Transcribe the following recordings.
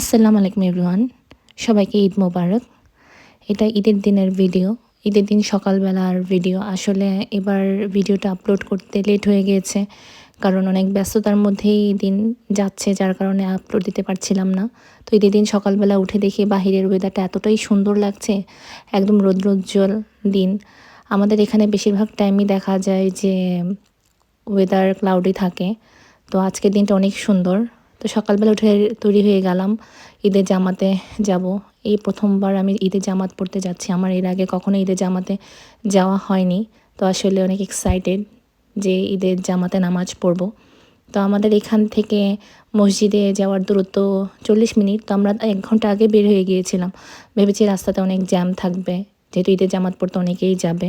আসসালামু আলাইকুম এভরিওয়ান, সবাইকে ঈদ মোবারক। এটা ঈদের দিনের ভিডিও, ঈদের দিন সকালবেলার ভিডিও। আসলে এবার ভিডিওটা আপলোড করতে লেট হয়ে গিয়েছে, কারণ অনেক ব্যস্ততার মধ্যেই দিন যাচ্ছে, যার কারণে আপলোড দিতে পারছিলাম না। তো ঈদের দিন সকালবেলা উঠে দেখি বাহিরের ওয়েদারটা এতটাই সুন্দর লাগছে, একদম রৌদ্রোজ্জ্বল দিন। আমাদের এখানে বেশিরভাগ টাইমই দেখা যায় যে ওয়েদার ক্লাউডি থাকে। তো আজকের দিনটা অনেক সুন্দর। তো সকালবেলা উঠে তৈরি হয়ে গেলাম। ঈদের জামাতে যাব। এই প্রথমবার আমি ঈদের জামাত পড়তে যাচ্ছি। আমার এর আগে কখনো ঈদের জামাতে যাওয়া হয়নি। তো আসলে অনেক এক্সাইটেড যে ঈদের জামাতে নামাজ পড়ব। তো আমাদের এখান থেকে মসজিদে যাওয়ার দূরত্ব চল্লিশ মিনিট। তো আমরা এক ঘণ্টা আগে বের হয়ে গিয়েছিলাম। ভেবেছি রাস্তাতে অনেক জ্যাম থাকবে। যেহেতু ঈদের জামাত পড়তে অনেকেই যাবে।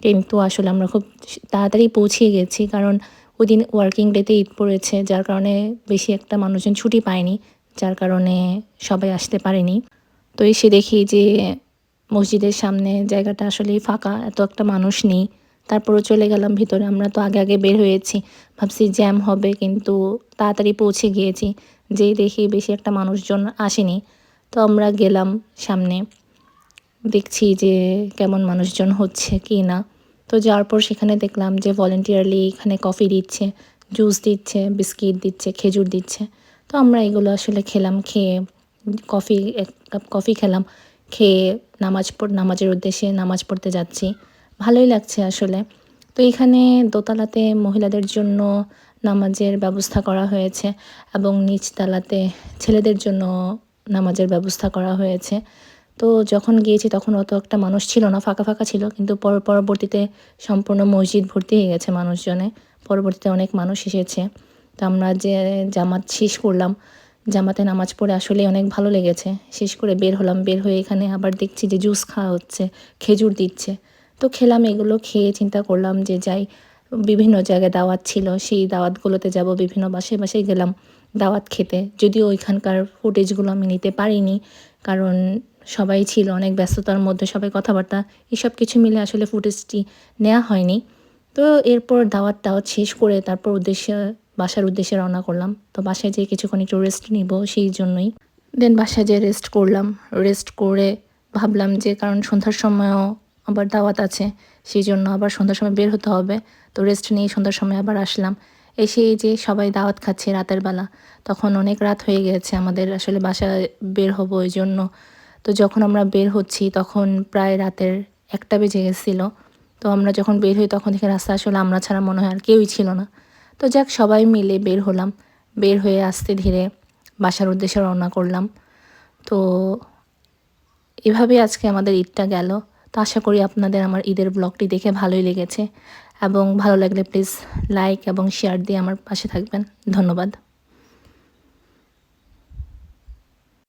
কিন্তু আসলে আমরা খুব তাড়াতাড়ি পৌঁছিয়ে গেছি। কারণ ওই দিন ওয়ার্কিং ডেতে ঈদ পড়েছে, যার কারণে বেশি একটা মানুষজন ছুটি পায়নি, যার কারণে সবাই আসতে পারেনি। তো এসে দেখি যে মসজিদের সামনে জায়গাটা আসলেই ফাঁকা, এত একটা মানুষ নেই। তারপরও চলে গেলাম ভিতরে, আমরা তো আগে আগে বের হয়েছি। ভাবছি জ্যাম হবে, কিন্তু তাড়াতাড়ি পৌঁছে গিয়েছি। যেই দেখি বেশি একটা মানুষজন আসেনি, তো আমরা গেলাম সামনে। দেখছি যে কেমন মানুষজন হচ্ছে কি না। তো যাওয়ার পর সেখানে দেখলাম যে ভলেন্টিয়ারলি এখানে কফি দিচ্ছে জুস দিচ্ছে বিস্কিট দিচ্ছে, খেজুর দিচ্ছে। তো আমরা এগুলো আসলে খেলাম, খেয়ে কফি এক কাপ কফি খেলাম, খেয়ে নামাজ পড়, নামাজের উদ্দেশ্যে নামাজ পড়তে যাচ্ছি। ভালোই লাগছে আসলে। তো এখানে দোতলাতে মহিলাদের জন্য নামাজের ব্যবস্থা করা হয়েছে এবং নিচতলাতে ছেলেদের জন্য নামাজের ব্যবস্থা করা হয়েছে। তো যখন গিয়েছি তখন অত একটা মানুষ ছিল না, ফাঁকা ফাঁকা ছিল। কিন্তু পর, পরবর্তীতে সম্পূর্ণ মসজিদ ভর্তি হয়ে গেছে মানুষজনে। পরবর্তীতে অনেক মানুষ এসেছে। তো আমরা যে জামাত শেষ করলাম, জামাতে নামাজ পড়ে আসলে অনেক ভালো লেগেছে। শেষ করে বের হলাম, বের হয়ে এখানে আবার দেখছি যে জুস খাওয়া হচ্ছে, খেজুর দিচ্ছে। তো খেলাম এগুলো, খেয়ে চিন্তা করলাম যে যাই, বিভিন্ন জায়গায় দাওয়াত ছিল, সেই দাওয়াতগুলোতে যাব। বিভিন্ন বাসে বাসায় গেলাম দাওয়াত খেতে। যদিও ওইখানকার ফুটেজগুলো আমি নিতে পারিনি, কারণ সবাই ছিল, অনেক ব্যস্ততার মধ্যে সবাই কথাবার্তা, এসব কিছু মিলে আসলে ফুটেজটি নেওয়া হয়নি। তো এরপর দাওয়াত টাওয়াত শেষ করে তারপর উদ্দেশ্যে, বাসার উদ্দেশ্যে রওনা করলাম। তো বাসায় যেয়ে কিছুক্ষণ একটু রেস্ট নিব সেই জন্যই। দেন বাসায় যেয়ে রেস্ট করলাম। রেস্ট করে ভাবলাম যে, কারণ সন্ধ্যার সময়ও আবার দাওয়াত আছে, সেই জন্য আবার সন্ধ্যার সময় বের হতে হবে। তো রেস্ট নিয়ে সন্ধ্যার সময় আবার আসলাম। এসে যে সবাই দাওয়াত খাচ্ছে রাতের বেলা, তখন অনেক রাত হয়ে গেছে আমাদের আসলে বাসায় বের হব ওই জন্য। তো যখন আমরা বের হচ্ছি, তখন প্রায় রাতের একটা বেজে গেছিল। তো আমরা যখন বের হই, তখন দেখে রাস্তা আসলে আমরা ছাড়া মনে হয় আর কেউই ছিল না। তো যাক, সবাই মিলে বের হলাম। বের হয়ে আসতে ধীরে বাসার উদ্দেশ্যে রওনা করলাম। তো এভাবে আজকে আমাদের ঈদটা গেল। তো আশা করি আপনাদের আমার ঈদের ব্লগটি দেখে ভালোই লেগেছে। এবং ভালো লাগলে প্লিজ লাইক এবং শেয়ার দিয়ে আমার পাশে থাকবেন। ধন্যবাদ।